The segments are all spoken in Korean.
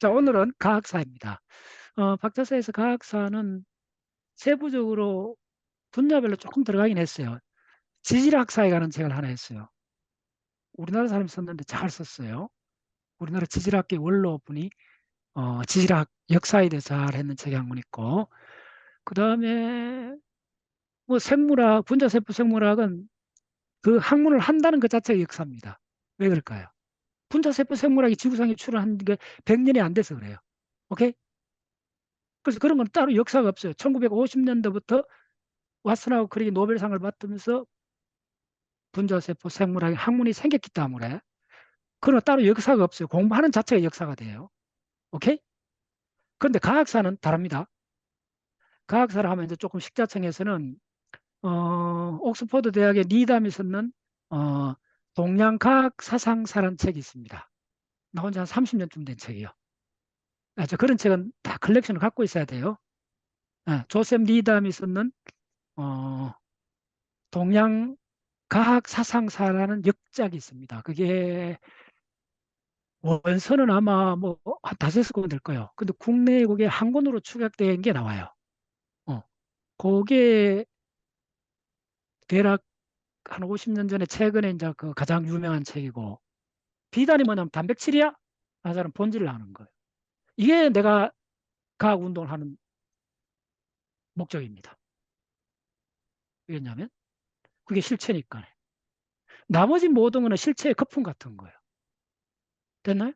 자, 오늘은 과학사입니다. 어, 박자사에서 과학사는 세부적으로 분야별로 조금 들어가긴 했어요. 지질학사에 관한 책을 하나 했어요. 우리나라 사람이 썼는데 잘 썼어요. 우리나라 지질학계 원로분이 어, 지질학 역사에 대해서 잘 했는 책이 한 권 있고 그 다음에 뭐 생물학, 분자세포 생물학은 그 학문을 한다는 것 자체가 역사입니다. 왜 그럴까요? 분자 세포 생물학이 지구상에 출현한 게 100년이 안 돼서 그래요. 오케이? 그래서 그런 건 따로 역사가 없어요. 1950년도부터 왓슨하고 크릭이 노벨상을 받으면서 분자세포 생물학의 학문이 생겼기 때문에 그런 따로 역사가 없어요. 공부하는 자체가 역사가 돼요. 오케이? 그런데 과학사는 다릅니다. 과학사를 하면 이제 조금 식자청에서는 어, 옥스퍼드 대학의 니담이 썼는 어, 동양과학 사상사라는 책이 있습니다. 나온 지한 30년쯤 된 책이요. 아, 저 그런 책은 다 컬렉션을 갖고 있어야 돼요. 아, 조셉 리담이 썼는 어, 동양 과학 사상사라는 역작이 있습니다. 그게 원서는 아마 뭐 한 다섯 권 될 거예요. 근데 국내에 그게 한 권으로 축약된 게 나와요. 어, 그게 대략 한 50년 전에 최근에 이제 그 가장 유명한 책이고 비단이 뭐냐면 단백질이야? 하자는 본질을 아는 거예요. 이게 내가 과학 운동을 하는 목적입니다. 왜냐하면 그게 실체니까. 나머지 모든 거는 실체의 거품 같은 거예요. 됐나요?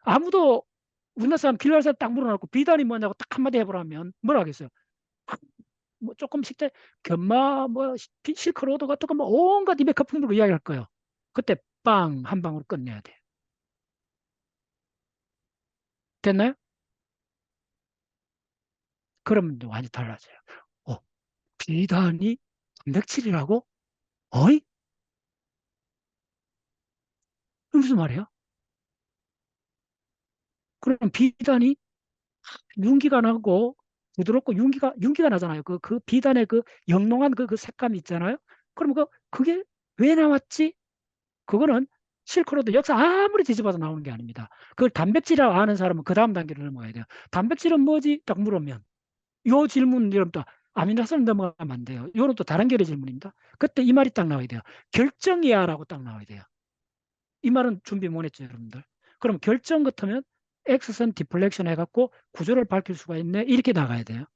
아무도 우리나라 사람 사람 딱 물어놓고 비단이 뭐냐고 딱 한마디 해보라면 뭐라 하겠어요? 뭐 조금씩 견마 뭐 실크로드 같은 거 뭐 온갖 입에 거품 들고 이야기할 거예요. 그때 빵 한 방으로 끝내야 돼요. 됐나요? 그러면 완전히 달라져요. 어, 비단이 단백질이라고? 어이? 무슨 말이에요? 그럼 비단이 윤기가 나고 부드럽고 윤기가 윤기가 나잖아요. 그, 그 비단의 그 영롱한 그, 그 색감이 있잖아요. 그럼 그 그게 왜 나왔지? 그거는 실크로드 역사 아무리 뒤집어도 나오는 게 아닙니다. 그걸 단백질이라고 아는 사람은 그 다음 단계를 넘어가야 돼요. 단백질은 뭐지? 딱 물으면 요 질문 여러분 또 아미노아시드 넘어가면 안 돼요. 요런 또 다른 결의 질문입니다. 그때 이 말이 딱 나와야 돼요. 결정이야 라고 딱 나와야 돼요. 이 말은 준비 못 했죠 여러분들. 그럼 결정 같으면 X선 디플렉션 해갖고 구조를 밝힐 수가 있네. 이렇게 나가야 돼요.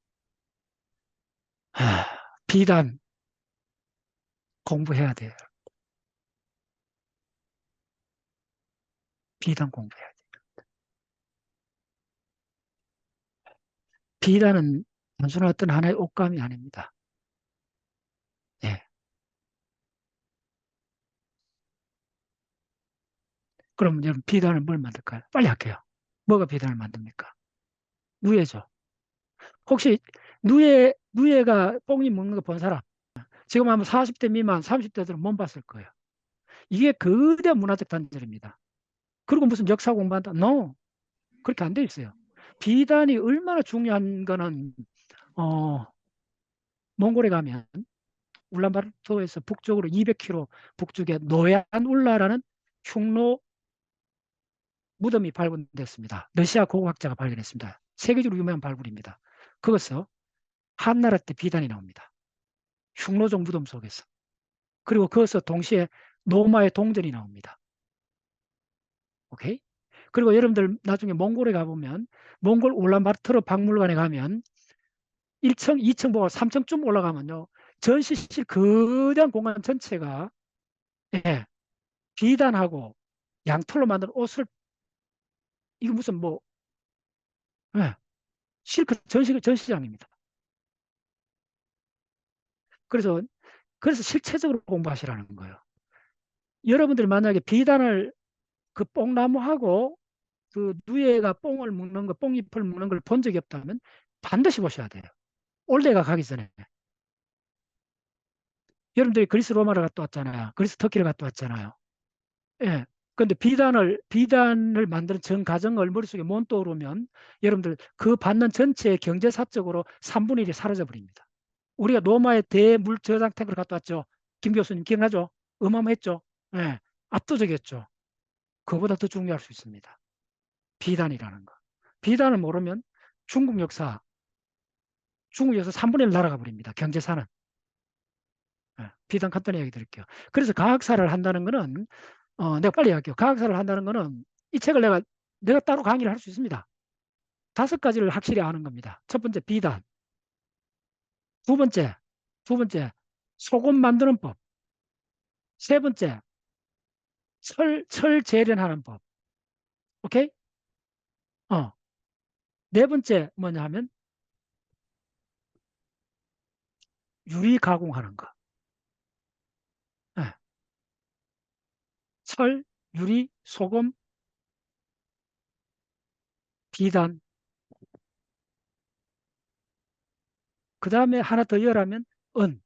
하, 비단 공부해야 돼요. 비단 공부해야 돼요. 비단은 단순한 어떤 하나의 옷감이 아닙니다. 예. 그럼 여러분 비단을 뭘 만들까요? 빨리 할게요. 뭐가 비단을 만듭니까? 누에죠. 혹시 누에, 누에가 뽕이 먹는 거 본 사람? 지금 아마 40대 미만, 30대들은 못 봤을 거예요. 이게 거대한 문화적 단절입니다. 그리고 무슨 역사 공부한다? No. 그렇게 안 돼 있어요. 비단이 얼마나 중요한 거는 어, 몽골에 가면 울란바토르에서 북쪽으로 200km 북쪽에 노얀 울라라는 흉노 무덤이 발견됐습니다. 러시아 고고학자가 발견했습니다. 세계적으로 유명한 발굴입니다. 그것서 한나라 때 비단이 나옵니다. 흉노종 무덤 속에서. 그리고 그것서 동시에 노마의 동전이 나옵니다. 오케이? 그리고 여러분들 나중에 몽골에 가보면 몽골 울란바토르 박물관에 가면 1층, 2층 보고 3층쯤 올라가면요. 전시실 거대한 공간 전체가 예, 비단하고 양털로 만든 옷을 이거 무슨 뭐 예, 실크 전시 전시장입니다. 그래서 그래서 실체적으로 공부하시라는 거예요. 여러분들이 만약에 비단을 그 뽕나무하고 그 누에가 뽕을 묶는 거, 뽕잎을 묶는 걸 본 적이 없다면 반드시 보셔야 돼요. 올해가 가기 전에. 여러분들이 그리스 로마를 갔다 왔잖아요. 그리스 터키를 갔다 왔잖아요. 예. 근데 비단을 비단을 만드는 전 과정을 머릿속에 못 떠오르면 여러분들 그 받는 전체의 경제사적으로 3분의 1이 사라져 버립니다. 우리가 로마의 대물 저장 탱크를 갔다 왔죠. 김 교수님 기억나죠? 어마어마했죠. 예. 압도적이었죠. 그보다 더 중요할 수 있습니다. 비단이라는 거. 비단을 모르면 중국 역사, 중국 역사 3분의 1 날아가 버립니다. 경제사는. 예, 비단 간단히 얘기 드릴게요. 그래서 과학사를 한다는 거는, 어, 내가 빨리 할게요. 과학사를 한다는 거는 이 책을 내가, 내가 따로 강의를 할 수 있습니다. 다섯 가지를 확실히 아는 겁니다. 첫 번째, 비단. 두 번째, 두 번째, 소금 만드는 법. 세 번째, 철, 철 재련하는 법. 오케이? 어. 네 번째 뭐냐 하면 유리 가공하는 거. 네. 철, 유리, 소금, 비단. 그 다음에 하나 더 열하면 은.